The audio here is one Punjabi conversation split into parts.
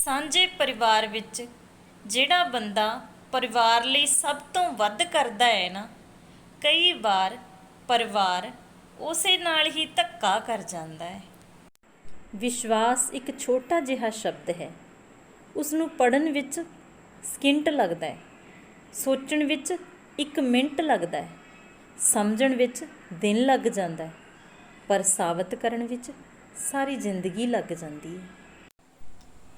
ਸਾਂਝੇ ਪਰਿਵਾਰ ਵਿੱਚ ਜਿਹੜਾ ਬੰਦਾ ਪਰਿਵਾਰ ਲਈ ਸਭ ਤੋਂ ਵੱਧ ਕਰਦਾ ਹੈ ਨਾ, ਕਈ ਵਾਰ ਪਰਿਵਾਰ ਉਸੇ ਨਾਲ ਹੀ ਧੱਕਾ ਕਰ ਜਾਂਦਾ ਹੈ। ਵਿਸ਼ਵਾਸ ਇੱਕ ਛੋਟਾ ਜਿਹਾ ਸ਼ਬਦ ਹੈ। ਉਸ ਨੂੰ ਪੜਨ ਵਿੱਚ ਸਕਿੰਟ ਲੱਗਦਾ ਹੈ, ਸੋਚਣ ਵਿੱਚ 1 ਮਿੰਟ ਲੱਗਦਾ ਹੈ, ਸਮਝਣ ਵਿੱਚ ਦਿਨ ਲੱਗ ਜਾਂਦਾ ਹੈ, ਪਰ ਸਾਬਤ ਕਰਨ ਵਿੱਚ ਸਾਰੀ ਜ਼ਿੰਦਗੀ ਲੱਗ ਜਾਂਦੀ ਹੈ।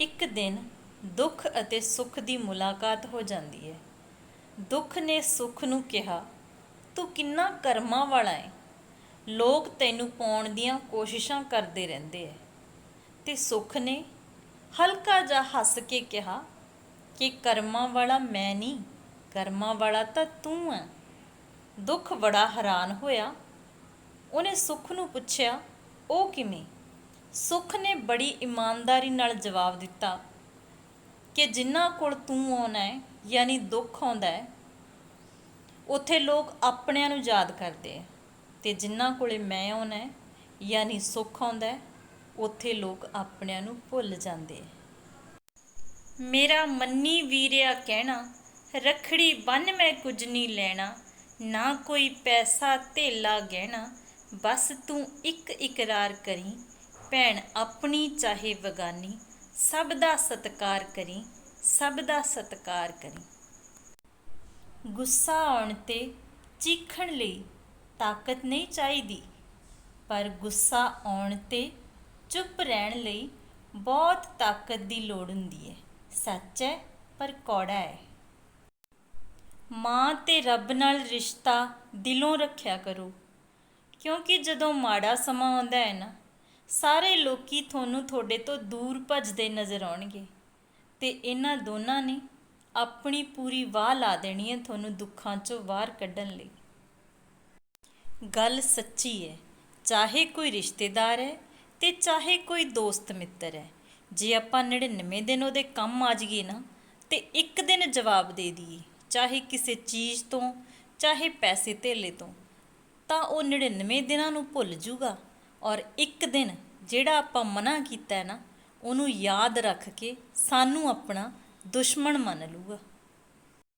ਇੱਕ ਦਿਨ ਦੁੱਖ ਅਤੇ ਸੁੱਖ ਦੀ ਮੁਲਾਕਾਤ ਹੋ ਜਾਂਦੀ ਹੈ। ਦੁੱਖ ਨੇ ਸੁੱਖ ਨੂੰ ਕਿਹਾ, ਤੂੰ ਕਿੰਨਾ ਕਰਮਾਂ ਵਾਲਾ ਹੈ ਲੋਕ ਤੈਨੂੰ ਪਾਉਣ ਦੀਆਂ ਕੋਸ਼ਿਸ਼ਾਂ ਕਰਦੇ ਰਹਿੰਦੇ ਐ ਤੇ ਸੁੱਖ ਨੇ ਹਲਕਾ ਜਿਹਾ ਹੱਸ ਕੇ ਕਿਹਾ, ਕਿ ਕਰਮਾਂ ਵਾਲਾ ਮੈਂ ਨਹੀਂ, ਕਰਮਾਂ ਵਾਲਾ ਤਾਂ ਤੂੰ ਹੈ ਦੁੱਖ ਬੜਾ ਹੈਰਾਨ ਹੋਇਆ। ਉਹਨੇ ਸੁੱਖ ਨੂੰ ਪੁੱਛਿਆ, ਉਹ ਕਿਵੇਂ? ਸੁੱਖ ਨੇ ਬੜੀ ਇਮਾਨਦਾਰੀ ਨਾਲ ਜਵਾਬ ਦਿੱਤਾ ਕਿ ਜਿਨ੍ਹਾਂ ਕੋਲ ਤੂੰ ਆਉਣਾ ਹੈ, ਯਾਨੀ ਦੁੱਖ ਆਉਂਦਾ ਹੈ, ਉੱਥੇ ਲੋਕ ਆਪਣਿਆਂ ਨੂੰ ਯਾਦ ਕਰਦੇ ਆ ਤੇ ਜਿਨ੍ਹਾਂ ਕੋਲੇ ਮੈਂ ਆਉਣਾ ਹੈ, ਯਾਨੀ ਸੁੱਖ ਆਉਂਦਾ ਹੈ, ਉੱਥੇ ਲੋਕ ਆਪਣਿਆਂ ਨੂੰ ਭੁੱਲ ਜਾਂਦੇ ਆ। ਮੇਰਾ ਮੰਨੀ ਵੀਰਿਆ ਕਹਿਣਾ, ਰਖੜੀ ਬੰਨ ਮੈਂ ਕੁਝ ਨਹੀਂ ਲੈਣਾ, ਨਾ ਕੋਈ ਪੈਸਾ ਧੇਲਾ ਗਹਿਣਾ, ਬਸ ਤੂੰ ਇੱਕ ਇਕਰਾਰ ਕਰੀ ਭੈਣ ਆਪਣੀ ਚਾਹੇ ਵਗਾਨੀ, ਸਭ ਦਾ ਸਤਕਾਰ ਕਰੀ, ਸਭ ਦਾ ਸਤਕਾਰ ਕਰੀ। ਗੁੱਸਾ ਆਉਣ ਤੇ ਚੀਖਣ ਲਈ ਤਾਕਤ ਨਹੀਂ ਚਾਹੀਦੀ, ਪਰ ਗੁੱਸਾ ਆਉਣ ਤੇ ਚੁੱਪ ਰਹਿਣ ਲਈ ਬਹੁਤ ਤਾਕਤ ਦੀ ਲੋੜ ਹੁੰਦੀ ਹੈ। ਸੱਚ ਹੈ, ਪਰ ਕੌੜਾ ਹੈ। ਮਾਂ ਤੇ ਰੱਬ ਨਾਲ ਰਿਸ਼ਤਾ ਦਿਲੋਂ ਰੱਖਿਆ ਕਰੋ, ਕਿਉਂਕਿ ਜਦੋਂ ਮਾੜਾ ਸਮਾਂ ਆਉਂਦਾ ਹੈ ਨਾ ਸਾਰੇ ਲੋਕੀ ਤੁਹਾਨੂੰ ਤੁਹਾਡੇ ਤੋਂ ਦੂਰ ਭੱਜਦੇ ਨਜ਼ਰ ਆਉਣਗੇ। ਤੇ ਇਹਨਾਂ ਦੋਨਾਂ ਨੇ ਆਪਣੀ ਪੂਰੀ ਵਾਹ ਲਾ ਦੇਣੀ ਹੈ ਤੁਹਾਨੂੰ ਦੁੱਖਾਂ ਚੋਂ ਬਾਹਰ ਕੱਢਣ ਲਈ। ਗੱਲ ਸੱਚੀ ਹੈ, ਚਾਹੇ ਕੋਈ ਰਿਸ਼ਤੇਦਾਰ ਹੈ ਤੇ ਚਾਹੇ ਕੋਈ ਦੋਸਤ ਮਿੱਤਰ ਹੈ, ਜੇ ਆਪਾਂ 99 ਦਿਨ ਉਹਦੇ ਕੰਮ ਆ ਜਾਈਏ ਨਾ, ਤੇ ਇੱਕ ਦਿਨ ਜਵਾਬ ਦੇ ਦਈਏ, ਚਾਹੇ ਕਿਸੇ ਚੀਜ਼ ਤੋਂ, ਚਾਹੇ ਪੈਸੇ ਧੇਲੇ ਤੋਂ, ਤਾਂ ਉਹ 99 ਦਿਨਾਂ ਨੂੰ ਭੁੱਲ ਜੂਗਾ। ਔਰ ਇੱਕ ਦਿਨ ਜਿਹੜਾ ਆਪਾਂ ਮਨਾ ਕੀਤਾ ਹੈ ਨਾ, ਉਹਨੂੰ ਯਾਦ ਰੱਖ ਕੇ ਸਾਨੂੰ ਆਪਣਾ ਦੁਸ਼ਮਣ ਮੰਨ ਲੂਗਾ